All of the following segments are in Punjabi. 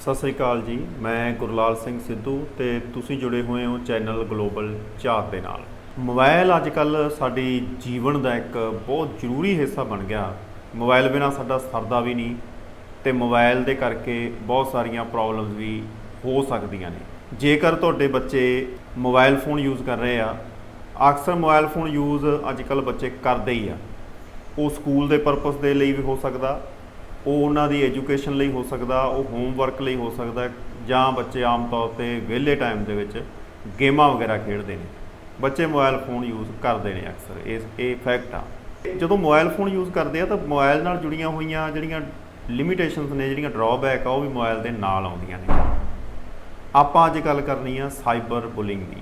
ਸਤਿ ਸ੍ਰੀ ਅਕਾਲ ਜੀ, ਮੈਂ ਗੁਰਲਾਲ ਸਿੰਘ ਸਿੱਧੂ ਤੇ ਤੁਸੀਂ ਜੁੜੇ ਹੋਏ ਹੋ ਚੈਨਲ ਗਲੋਬਲ ਝਾਤ ਦੇ ਨਾਲ। ਮੋਬਾਈਲ ਅੱਜ ਕੱਲ ਸਾਡੀ ਜੀਵਨ ਦਾ ਇੱਕ ਬਹੁਤ ਜ਼ਰੂਰੀ ਹਿੱਸਾ ਬਣ ਗਿਆ। ਮੋਬਾਈਲ ਬਿਨਾ ਸਾਡਾ ਸਰਦਾ ਵੀ ਨਹੀਂ ਤੇ ਮੋਬਾਈਲ ਦੇ ਕਰਕੇ ਬਹੁਤ ਸਾਰੀਆਂ ਪ੍ਰੋਬਲਮਸ ਵੀ ਹੋ ਸਕਦੀਆਂ ਨੇ। ਜੇਕਰ ਤੁਹਾਡੇ ਬੱਚੇ ਮੋਬਾਈਲ ਫੋਨ ਯੂਜ਼ ਕਰ ਰਹੇ ਆ, ਅਕਸਰ ਮੋਬਾਈਲ ਫੋਨ ਯੂਜ਼ ਅੱਜ ਕੱਲ ਬੱਚੇ ਕਰਦੇ ਹੀ ਆ। ਉਹ ਸਕੂਲ ਦੇ ਪਰਪਸ ਦੇ ਲਈ ਵੀ ਹੋ ਸਕਦਾ ਉਹ ਉਹਨਾਂ ਦੀ ਐਜੂਕੇਸ਼ਨ ਲਈ ਹੋ ਸਕਦਾ, ਉਹ ਹੋਮਵਰਕ ਲਈ ਹੋ ਸਕਦਾ, ਜਾਂ ਬੱਚੇ ਆਮ ਤੌਰ ਤੇ ਵਿਹਲੇ ਟਾਈਮ ਦੇ ਵਿੱਚ ਗੇਮਾਂ ਵਗੈਰਾ ਖੇਡਦੇ ਨੇ। ਬੱਚੇ ਮੋਬਾਈਲ ਫੋਨ ਯੂਜ਼ ਕਰਦੇ ਨੇ ਅਕਸਰ ਇਸ ਇਹ ਫੈਕਟ ਆ। ਜਦੋਂ ਮੋਬਾਈਲ ਫੋਨ ਯੂਜ਼ ਕਰਦੇ ਆ ਤਾਂ ਮੋਬਾਈਲ ਨਾਲ ਜੁੜੀਆਂ ਹੋਈਆਂ ਜਿਹੜੀਆਂ ਲਿਮਿਟੇਸ਼ਨਸ ਨੇ, ਜਿਹੜੀਆਂ ਡਰਾਬੈਕ ਆ, ਉਹ ਵੀ ਮੋਬਾਈਲ ਦੇ ਨਾਲ ਆਉਂਦੀਆਂ ਨੇ। ਆਪਾਂ ਅੱਜ ਗੱਲ ਕਰਨੀ ਆ ਸਾਈਬਰ ਬੁਲਿੰਗ ਦੀ।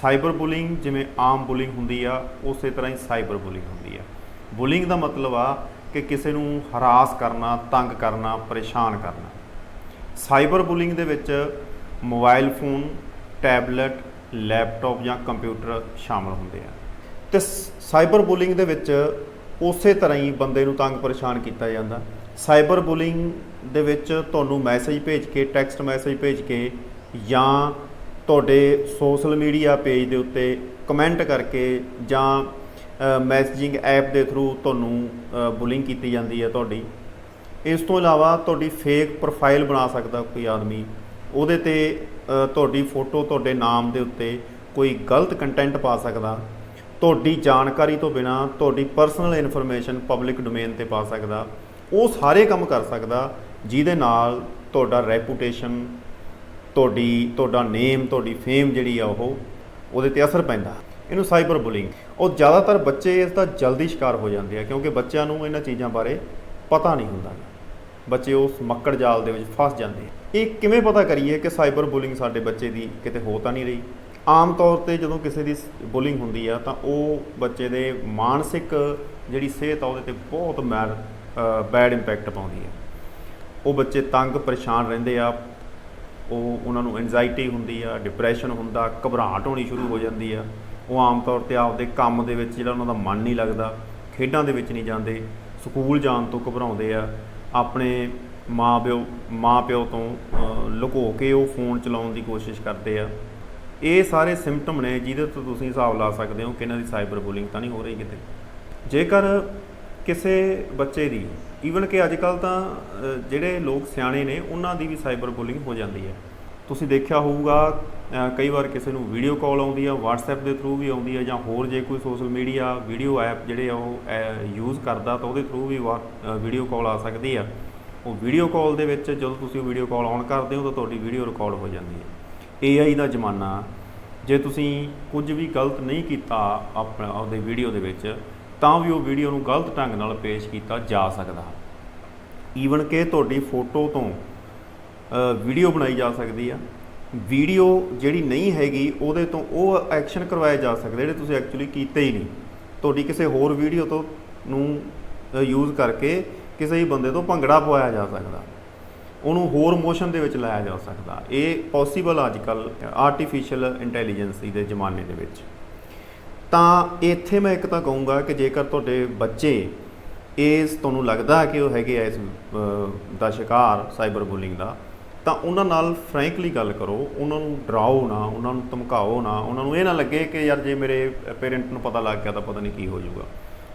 ਸਾਈਬਰ ਬੁਲਿੰਗ ਜਿਵੇਂ ਆਮ ਬੁਲਿੰਗ ਹੁੰਦੀ ਆ, ਉਸੇ ਤਰ੍ਹਾਂ ਹੀ ਸਾਈਬਰ ਬੁਲਿੰਗ ਹੁੰਦੀ ਆ। ਬੁਲਿੰਗ ਦਾ ਮਤਲਬ ਆ ਕਿ ਕਿਸੇ ਨੂੰ ਹਰਾਸ ਕਰਨਾ, ਤੰਗ ਕਰਨਾ, ਪਰੇਸ਼ਾਨ ਕਰਨਾ। ਸਾਈਬਰ ਬੁਲਿੰਗ ਦੇ ਵਿੱਚ ਮੋਬਾਈਲ ਫੋਨ, ਟੈਬਲੇਟ, ਲੈਪਟਾਪ ਜਾਂ ਕੰਪਿਊਟਰ ਸ਼ਾਮਲ ਹੁੰਦੇ ਆ। ਤੇ ਸਾਈਬਰ ਬੁਲਿੰਗ ਦੇ ਵਿੱਚ ਉਸੇ ਤਰ੍ਹਾਂ ਹੀ ਬੰਦੇ ਨੂੰ ਤੰਗ ਪਰੇਸ਼ਾਨ ਕੀਤਾ ਜਾਂਦਾ। ਸਾਈਬਰ ਬੁਲਿੰਗ ਦੇ ਵਿੱਚ ਤੁਹਾਨੂੰ ਮੈਸੇਜ ਭੇਜ ਕੇ, ਟੈਕਸਟ ਮੈਸੇਜ ਭੇਜ ਕੇ ਜਾਂ ਤੁਹਾਡੇ ਸੋਸ਼ਲ ਮੀਡੀਆ ਪੇਜ ਦੇ ਉੱਤੇ ਕਮੈਂਟ ਕਰਕੇ ਜਾਂ ਮੈਸੇਜਿੰਗ ਐਪ ਦੇ ਥਰੂ ਤੁਹਾਨੂੰ ਬੁਲਿੰਗ ਕੀਤੀ ਜਾਂਦੀ ਹੈ ਤੁਹਾਡੀ। ਇਸ ਤੋਂ ਇਲਾਵਾ ਤੁਹਾਡੀ ਫੇਕ ਪ੍ਰੋਫਾਈਲ ਬਣਾ ਸਕਦਾ ਕੋਈ ਆਦਮੀ। ਉਹਦੇ ਤੇ ਤੁਹਾਡੀ ਫੋਟੋ ਤੁਹਾਡੇ ਨਾਮ ਦੇ ਉੱਤੇ ਕੋਈ ਗਲਤ ਕੰਟੈਂਟ ਪਾ ਸਕਦਾ। ਤੁਹਾਡੀ ਜਾਣਕਾਰੀ ਤੋਂ ਬਿਨਾ ਤੁਹਾਡੀ ਪਰਸਨਲ ਇਨਫੋਰਮੇਸ਼ਨ ਪਬਲਿਕ ਡੋਮੇਨ ਤੇ ਪਾ ਸਕਦਾ। ਉਹ ਸਾਰੇ ਕੰਮ ਕਰ ਸਕਦਾ, ਜਿਹਦੇ ਨਾਲ ਤੁਹਾਡਾ ਰੈਪੂਟੇਸ਼ਨ ਤੁਹਾਡੀ, ਤੁਹਾਡਾ ਨੇਮ ਤੁਹਾਡੀ ਫੇਮ ਜਿਹੜੀ ਆ ਉਹ, ਉਹਦੇ ਤੇ ਅਸਰ ਪੈਂਦਾ। ਇਹਨੂੰ ਸਾਈਬਰ ਬੁਲਿੰਗ। ਉਹ ਜ਼ਿਆਦਾਤਰ ਬੱਚੇ ਇਸ ਦਾ ਜਲਦੀ ਸ਼ਿਕਾਰ ਹੋ ਜਾਂਦੇ ਆ, ਕਿਉਂਕਿ ਬੱਚਿਆਂ ਨੂੰ ਇਹਨਾਂ ਚੀਜ਼ਾਂ ਬਾਰੇ ਪਤਾ ਨਹੀਂ ਹੁੰਦਾ। ਬੱਚੇ ਉਸ ਮੱਕੜ ਜਾਲ ਦੇ ਵਿੱਚ ਫਸ ਜਾਂਦੇ ਆ। ਇਹ ਕਿਵੇਂ ਪਤਾ ਕਰੀਏ ਕਿ ਸਾਈਬਰ ਬੁਲਿੰਗ ਸਾਡੇ ਬੱਚੇ ਦੀ ਕਿਤੇ ਹੋ ਤਾਂ ਨਹੀਂ ਰਹੀ? ਆਮ ਤੌਰ ਤੇ ਜਦੋਂ ਕਿਸੇ ਦੀ ਬੁਲਿੰਗ ਹੁੰਦੀ ਆ, ਤਾਂ ਉਹ ਬੱਚੇ ਦੇ ਮਾਨਸਿਕ ਜਿਹੜੀ ਸਿਹਤ ਆ, ਉਹਦੇ ਤੇ ਬਹੁਤ ਮੈਰ ਬੈਡ ਇੰਪੈਕਟ ਪਾਉਂਦੀ ਆ। ਉਹ ਬੱਚੇ ਤੰਗ ਪਰੇਸ਼ਾਨ ਰਹਿੰਦੇ ਆ ਉਹ ਉਹਨਾਂ ਨੂੰ ਐਂਜਾਇਟੀ ਹੁੰਦੀ ਆ ਡਿਪਰੈਸ਼ਨ ਹੁੰਦਾ, ਘਬਰਾਹਟ ਹੋਣੀ ਸ਼ੁਰੂ ਹੋ ਜਾਂਦੀ ਆ। ਉਹ ਆਮ ਤੌਰ ਤੇ ਆਪਦੇ ਕੰਮ ਦੇ ਵਿੱਚ ਜਿਹੜਾ ਉਹਨਾਂ ਦਾ ਮਨ ਨਹੀਂ ਲੱਗਦਾ, ਖੇਡਾਂ ਦੇ ਵਿੱਚ ਨਹੀਂ ਜਾਂਦੇ, ਸਕੂਲ ਜਾਣ ਤੋਂ ਘਬਰਾਉਂਦੇ ਆ। ਆਪਣੇ ਮਾਂ-ਪਿਓ ਮਾਂ-ਪਿਓ ਤੋਂ ਲੁਕੋ ਕੇ ਉਹ ਫੋਨ ਚਲਾਉਣ ਦੀ ਕੋਸ਼ਿਸ਼ ਕਰਦੇ ਆ। ਇਹ ਸਾਰੇ ਸਿੰਪਟਮ ਨੇ ਜਿਹਦੇ ਤੋਂ ਤੁਸੀਂ ਹਿਸਾਬ ਲਾ ਸਕਦੇ ਹੋ ਕਿ ਇਹਨਾਂ ਦੀ ਸਾਈਬਰ ਬੁਲਿੰਗ ਤਾਂ ਨਹੀਂ ਹੋ ਰਹੀ ਕਿਤੇ। ਜੇਕਰ ਕਿਸੇ ਬੱਚੇ ਦੀ ਈਵਨ ਕਿ ਅੱਜ ਕੱਲ ਤਾਂ ਜਿਹੜੇ ਲੋਕ ਸਿਆਣੇ ਨੇ, ਉਹਨਾਂ ਦੀ ਵੀ ਸਾਈਬਰ ਬੁਲਿੰਗ ਹੋ ਜਾਂਦੀ ਹੈ। ਤੁਸੀਂ ਦੇਖਿਆ ਹੋਊਗਾ ਕਈ ਵਾਰ ਕਿਸੇ ਨੂੰ ਵੀਡੀਓ ਕਾਲ ਆਉਂਦੀ ਆ, WhatsApp ਦੇ ਥਰੂ ਵੀ ਆਉਂਦੀ ਆ, ਜਾਂ ਹੋਰ ਜੇ ਕੋਈ ਸੋਸ਼ਲ ਮੀਡੀਆ ਵੀਡੀਓ ਐਪ ਜਿਹੜੇ ਆ ਉਹ ਯੂਜ਼ ਕਰਦਾ, ਤਾਂ ਉਹਦੇ ਥਰੂ ਵੀ ਵੀਡੀਓ ਕਾਲ ਆ ਸਕਦੀ ਆ। ਉਹ ਵੀਡੀਓ ਕਾਲ ਦੇ ਵਿੱਚ ਜਦੋਂ ਤੁਸੀਂ ਉਹ ਵੀਡੀਓ ਕਾਲ ਔਨ ਕਰਦੇ ਹੋ, ਤਾਂ ਤੁਹਾਡੀ ਵੀਡੀਓ ਰਿਕਾਰਡ ਹੋ ਜਾਂਦੀ ਹੈ। AI ਦਾ ਜ਼ਮਾਨਾ, ਜੇ ਤੁਸੀਂ ਕੁਝ ਵੀ ਗਲਤ ਨਹੀਂ ਕੀਤਾ ਆਪਣਾ, ਆਪਦੇ ਵੀਡੀਓ ਦੇ ਵਿੱਚ ਤਾਂ ਵੀ ਉਹ ਵੀਡੀਓ ਨੂੰ ਗਲਤ ਢੰਗ ਨਾਲ ਪੇਸ਼ ਕੀਤਾ ਜਾ ਸਕਦਾ। ਈਵਨ ਕਿ ਤੁਹਾਡੀ ਫੋਟੋ ਤੋਂ ਵੀਡੀਓ ਬਣਾਈ ਜਾ ਸਕਦੀ ਆ। ਵੀਡੀਓ ਜਿਹੜੀ ਨਹੀਂ ਹੈਗੀ, ਉਹਦੇ ਤੋਂ ਉਹ ਐਕਸ਼ਨ ਕਰਵਾਏ ਜਾ ਸਕਦੇ ਜਿਹੜੇ ਤੁਸੀਂ ਐਕਚੁਅਲੀ ਕੀਤੇ ਹੀ ਨਹੀਂ। ਤੁਹਾਡੀ ਕਿਸੇ ਹੋਰ ਵੀਡੀਓ ਤੋਂ ਨੂੰ ਯੂਜ਼ ਕਰਕੇ ਕਿਸੇ ਹੀ ਬੰਦੇ ਤੋਂ ਭੰਗੜਾ ਪਵਾਇਆ ਜਾ ਸਕਦਾ। ਉਹਨੂੰ ਹੋਰ ਮੋਸ਼ਨ ਦੇ ਵਿੱਚ ਲਾਇਆ ਜਾ ਸਕਦਾ। ਇਹ ਪੋਸੀਬਲ ਅੱਜ ਕੱਲ ਆਰਟੀਫੀਸ਼ੀਅਲ ਇੰਟੈਲੀਜੈਂਸੀ ਦੇ ਜ਼ਮਾਨੇ ਦੇ ਵਿੱਚ। ਤਾਂ ਇੱਥੇ ਮੈਂ ਇੱਕ ਤਾਂ ਕਹੂੰਗਾ ਕਿ ਜੇਕਰ ਤੁਹਾਡੇ ਬੱਚੇ ਇਸ ਤੁਹਾਨੂੰ ਲੱਗਦਾ ਕਿ ਉਹ ਹੈਗੇ ਆ ਇਸ ਦਾ ਸ਼ਿਕਾਰ ਸਾਈਬਰ ਬੁਲਿੰਗ ਦਾ, ਤਾਂ ਉਹਨਾਂ ਨਾਲ ਫਰੈਂਕਲੀ ਗੱਲ ਕਰੋ, ਉਹਨਾਂ ਨੂੰ ਡਰਾਓ ਨਾ, ਉਹਨਾਂ ਨੂੰ ਧਮਕਾਓ ਨਾ, ਉਹਨਾਂ ਨੂੰ ਇਹ ਨਾ ਲੱਗੇ ਕਿ ਯਾਰ ਜੇ ਮੇਰੇ ਪੇਰੈਂਟ ਨੂੰ ਪਤਾ ਲੱਗ ਗਿਆ ਤਾਂ ਪਤਾ ਨਹੀਂ ਕੀ ਹੋ ਜਾਊਗਾ।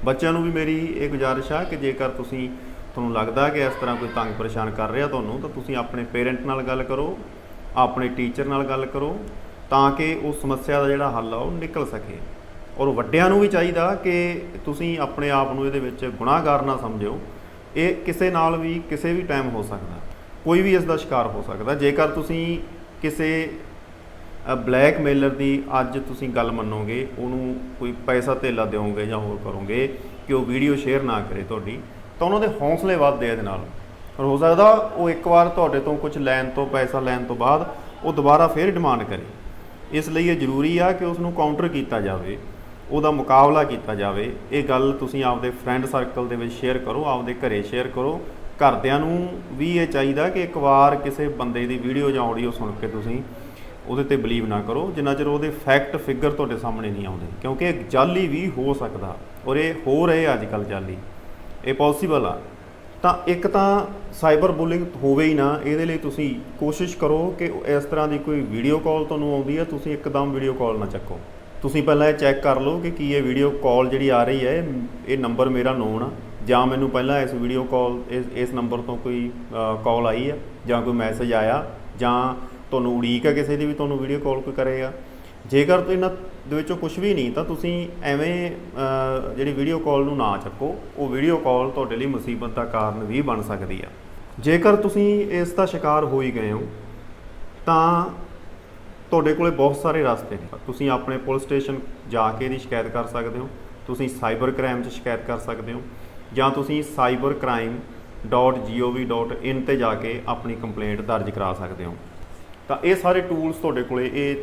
ਬੱਚਿਆਂ ਨੂੰ ਵੀ ਮੇਰੀ ਇਹ ਗੁਜ਼ਾਰਿਸ਼ ਆ ਕਿ ਜੇਕਰ ਤੁਸੀਂ ਤੁਹਾਨੂੰ ਲੱਗਦਾ ਕਿ ਇਸ ਤਰ੍ਹਾਂ ਕੋਈ ਤੰਗ ਪਰੇਸ਼ਾਨ ਕਰ ਰਿਹਾ ਤੁਹਾਨੂੰ, ਤਾਂ ਤੁਸੀਂ ਆਪਣੇ ਪੇਰੈਂਟ ਨਾਲ ਗੱਲ ਕਰੋ, ਆਪਣੇ ਟੀਚਰ ਨਾਲ ਗੱਲ ਕਰੋ, ਤਾਂ ਕਿ ਉਸ ਸਮੱਸਿਆ ਦਾ ਜਿਹੜਾ ਹੱਲ ਆ ਉਹ ਨਿਕਲ ਸਕੇ। ਔਰ ਵੱਡਿਆਂ ਨੂੰ ਵੀ ਚਾਹੀਦਾ ਕਿ ਤੁਸੀਂ ਆਪਣੇ ਆਪ ਨੂੰ ਇਹਦੇ ਵਿੱਚ ਗੁਨਾਹਗਾਰ ਨਾ ਸਮਝਿਓ। ਇਹ ਕਿਸੇ ਨਾਲ ਵੀ, ਕਿਸੇ ਵੀ ਟਾਈਮ ਹੋ ਸਕਦਾ। ਕੋਈ ਵੀ ਇਸ ਦਾ ਸ਼ਿਕਾਰ ਹੋ ਸਕਦਾ। ਜੇਕਰ ਤੁਸੀਂ ਕਿਸੇ ਬਲੈਕਮੇਲਰ ਦੀ ਅੱਜ ਤੁਸੀਂ ਗੱਲ ਮੰਨੋਗੇ, ਉਹਨੂੰ ਕੋਈ ਪੈਸਾ ਧੇਲਾ ਦਿਓਗੇ ਜਾਂ ਹੋਰ ਕਰੋਗੇ ਕਿ ਉਹ ਵੀਡੀਓ ਸ਼ੇਅਰ ਨਾ ਕਰੇ ਤੁਹਾਡੀ, ਤਾਂ ਉਹਨਾਂ ਦੇ ਹੌਸਲੇ ਵੱਧਦੇ ਇਹਦੇ ਨਾਲ। ਪਰ ਹੋ ਸਕਦਾ ਉਹ ਇੱਕ ਵਾਰ ਤੁਹਾਡੇ ਤੋਂ ਕੁਝ ਲੈਣ ਤੋਂ, ਪੈਸਾ ਲੈਣ ਤੋਂ ਬਾਅਦ ਉਹ ਦੁਬਾਰਾ ਫੇਰ ਡਿਮਾਂਡ ਕਰੇ। ਇਸ ਲਈ ਇਹ ਜ਼ਰੂਰੀ ਆ ਕਿ ਉਸ ਨੂੰ ਕਾਊਂਟਰ ਕੀਤਾ ਜਾਵੇ। ਉਹਦਾ ਮੁਕਾਬਲਾ ਕੀਤਾ ਜਾਵੇ, ਇਹ ਗੱਲ ਤੁਸੀਂ ਆਪਦੇ ਫਰੈਂਡ ਸਰਕਲ ਦੇ ਵਿੱਚ ਸ਼ੇਅਰ ਕਰੋ, ਆਪਦੇ ਘਰੇ ਸ਼ੇਅਰ ਕਰੋ। ਘਰਦਿਆਂ ਨੂੰ ਵੀ ਇਹ ਚਾਹੀਦਾ ਕਿ ਇੱਕ ਵਾਰ ਕਿਸੇ ਬੰਦੇ ਦੀ ਵੀਡੀਓ ਜਾਂ ਆਡੀਓ ਸੁਣ ਕੇ ਤੁਸੀਂ ਉਹਦੇ ਤੇ ਬਲੀਵ ਨਾ ਕਰੋ, ਜਿੰਨਾ ਚਿਰ ਉਹਦੇ ਫੈਕਟ ਫਿਗਰ ਤੁਹਾਡੇ ਸਾਹਮਣੇ ਨਹੀਂ ਆਉਂਦੇ। ਕਿਉਂਕਿ ਇਹ ਜਾਲੀ ਵੀ ਹੋ ਸਕਦਾ, ਔਰ ਇਹ ਹੋ ਰਹੇ ਅੱਜ ਕੱਲ ਜਾਲੀ। ਇਹ ਪੋਸੀਬਲ ਆ। ਤਾਂ ਇੱਕ ਤਾਂ ਸਾਈਬਰ ਬੁਲਿੰਗ ਹੋਵੇ ਹੀ ਨਾ, ਇਹਦੇ ਲਈ ਤੁਸੀਂ ਕੋਸ਼ਿਸ਼ ਕਰੋ ਕਿ ਇਸ ਤਰ੍ਹਾਂ ਦੀ ਕੋਈ ਵੀਡੀਓ ਕਾਲ ਤੁਹਾਨੂੰ ਆਉਂਦੀ ਹੈ, ਤੁਸੀਂ ਇੱਕਦਮ ਵੀਡੀਓ ਕਾਲ ਨਾ ਚੱਕੋ। ਤੁਸੀਂ ਪਹਿਲਾਂ ਇਹ ਚੈੱਕ ਕਰ ਲਓ ਕਿ ਕੀ ਇਹ ਵੀਡੀਓ ਕਾਲ ਜਿਹੜੀ ਆ ਰਹੀ ਹੈ, ਇਹ- ਨੰਬਰ ਮੇਰਾ ਨੋਨ ਆ। ਜਾਂ ਮੈਨੂੰ ਪਹਿਲਾਂ ਇਸ ਵੀਡੀਓ ਕਾਲ ਇਸ ਇਸ ਨੰਬਰ ਤੋਂ ਕੋਈ ਕਾਲ ਆਈ ਹੈ ਜਾਂ ਕੋਈ ਮੈਸੇਜ ਆਇਆ, ਜਾਂ ਤੁਹਾਨੂੰ ਉਡੀਕ ਹੈ ਕਿਸੇ ਦੀ ਵੀ ਤੁਹਾਨੂੰ ਵੀਡੀਓ ਕਾਲ ਕੋਈ ਕਰੇਗਾ ਜੇਕਰ ਤੁਸੀਂ ਇਹਨਾਂ ਦੇ ਵਿੱਚੋਂ ਕੁਝ ਵੀ ਨਹੀਂ, ਤਾਂ ਤੁਸੀਂ ਐਵੇਂ ਜਿਹੜੀ ਵੀਡੀਓ ਕਾਲ ਨੂੰ ਨਾ ਚੱਕੋ। ਉਹ ਵੀਡੀਓ ਕਾਲ ਤੁਹਾਡੇ ਲਈ ਮੁਸੀਬਤ ਦਾ ਕਾਰਨ ਵੀ ਬਣ ਸਕਦੀ ਆ। ਜੇਕਰ ਤੁਸੀਂ ਇਸ ਦਾ ਸ਼ਿਕਾਰ ਹੋ ਹੀ ਗਏ ਹੋ, ਤਾਂ ਤੁਹਾਡੇ ਕੋਲੇ ਬਹੁਤ ਸਾਰੇ ਰਸਤੇ ਨੇ। ਤੁਸੀਂ ਆਪਣੇ ਪੁਲਿਸ ਸਟੇਸ਼ਨ ਜਾ ਕੇ ਇਹਦੀ ਸ਼ਿਕਾਇਤ ਕਰ ਸਕਦੇ ਹੋ। ਤੁਸੀਂ ਸਾਈਬਰ ਕ੍ਰਾਈਮ 'ਚ ਸ਼ਿਕਾਇਤ ਕਰ ਸਕਦੇ ਹੋ। ਜਾਂ ਤੁਸੀਂ cybercrime.gov.in ਤੇ ਜਾ ਕੇ ਆਪਣੀ ਕੰਪਲੇਂਟ ਦਰਜ ਕਰਾ ਸਕਦੇ ਹੋ। ਤਾਂ ਇਹ ਸਾਰੇ ਟੂਲਸ ਤੁਹਾਡੇ ਕੋਲੇ, ਇਹ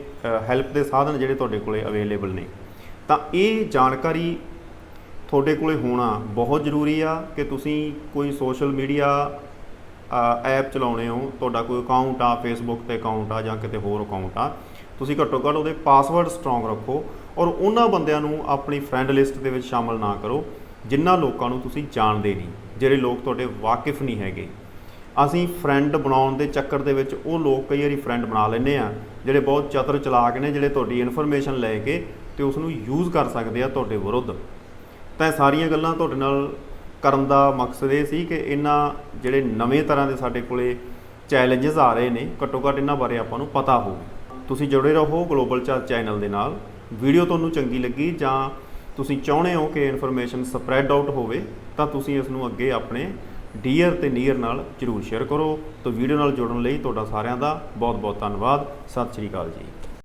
ਹੈਲਪ ਦੇ ਸਾਧਨ ਜਿਹੜੇ ਤੁਹਾਡੇ ਕੋਲੇ ਅਵੇਲੇਬਲ ਨੇ। ਤਾਂ ਇਹ ਜਾਣਕਾਰੀ ਤੁਹਾਡੇ ਕੋਲੇ ਹੋਣਾ ਬਹੁਤ ਜ਼ਰੂਰੀ ਆ ਕਿ ਤੁਸੀਂ ਕੋਈ ਸੋਸ਼ਲ ਮੀਡੀਆ ਐਪ ਚਲਾਉਣੇ ਹੋ, ਤੁਹਾਡਾ ਕੋਈ ਅਕਾਊਂਟ ਆ ਫੇਸਬੁੱਕ ਤੇ ਅਕਾਊਂਟ ਆ ਜਾਂ ਕਿਤੇ ਹੋਰ ਅਕਾਊਂਟ ਆ, ਤੁਸੀਂ ਘੱਟੋ ਘੱਟ ਉਹਦੇ ਪਾਸਵਰਡ ਸਟਰੋਂਗ ਰੱਖੋ ਔਰ ਉਹਨਾਂ ਬੰਦਿਆਂ ਨੂੰ ਆਪਣੀ ਫਰੈਂਡ ਲਿਸਟ ਦੇ ਵਿੱਚ ਸ਼ਾਮਲ ਨਾ ਕਰੋ ਜਿਨ੍ਹਾਂ ਲੋਕਾਂ ਨੂੰ ਤੁਸੀਂ ਜਾਣਦੇ ਨਹੀਂ, ਜਿਹੜੇ ਲੋਕ ਤੁਹਾਡੇ ਵਾਕਿਫ ਨਹੀਂ ਹੈਗੇ। ਅਸੀਂ ਫਰੈਂਡ ਬਣਾਉਣ ਦੇ ਚੱਕਰ ਦੇ ਵਿੱਚ ਉਹ ਲੋਕ ਕਈ ਵਾਰੀ ਫਰੈਂਡ ਬਣਾ ਲੈਂਦੇ ਆ, ਜਿਹੜੇ ਬਹੁਤ ਚਤਰ ਚਲਾਕ ਨੇ, ਜਿਹੜੇ ਤੁਹਾਡੀ ਇਨਫੋਰਮੇਸ਼ਨ ਲੈ ਕੇ ਤੇ ਉਸ ਨੂੰ ਯੂਜ਼ ਕਰ ਸਕਦੇ ਆ ਤੁਹਾਡੇ ਵਿਰੁੱਧ। ਤਾਂ ਇਹ ਸਾਰੀਆਂ ਗੱਲਾਂ ਤੁਹਾਡੇ ਨਾਲ ਕਰਨ ਦਾ ਮਕਸਦ ਇਹ ਸੀ ਕਿ ਇਹਨਾਂ ਜਿਹੜੇ ਨਵੇਂ ਤਰ੍ਹਾਂ ਦੇ ਸਾਡੇ ਕੋਲੇ ਚੈਲੰਜਸ ਆ ਰਹੇ ਨੇ, ਘੱਟੋ ਘੱਟ ਇਹਨਾਂ ਬਾਰੇ ਆਪਾਂ ਨੂੰ ਪਤਾ ਹੋਵੇ। ਤੁਸੀਂ ਜੁੜੇ ਰਹੋ ਗਲੋਬਲ ਚਾਰ ਚੈਨਲ ਦੇ ਨਾਲ। ਵੀਡੀਓ ਤੁਹਾਨੂੰ ਚੰਗੀ ਲੱਗੀ ਜਾਂ ਤੁਸੀਂ ਚਾਹੁੰਦੇ ਹੋ ਕਿ ਇਨਫੋਰਮੇਸ਼ਨ ਸਪਰੈਡ ਆਊਟ ਹੋਵੇ, ਤਾਂ ਤੁਸੀਂ ਇਸ ਨੂੰ ਅੱਗੇ ਆਪਣੇ ਡੀਅਰ ਤੇ ਨੀਅਰ ਨਾਲ ਜਰੂਰ ਸ਼ੇਅਰ ਕਰੋ। ਤਾਂ ਵੀਡੀਓ ਨਾਲ ਜੁੜਨ ਲਈ ਤੁਹਾਡਾ ਸਾਰਿਆਂ ਦਾ ਬਹੁਤ ਬਹੁਤ ਧੰਨਵਾਦ। ਸਤਿ ਸ਼੍ਰੀ ਅਕਾਲ ਜੀ।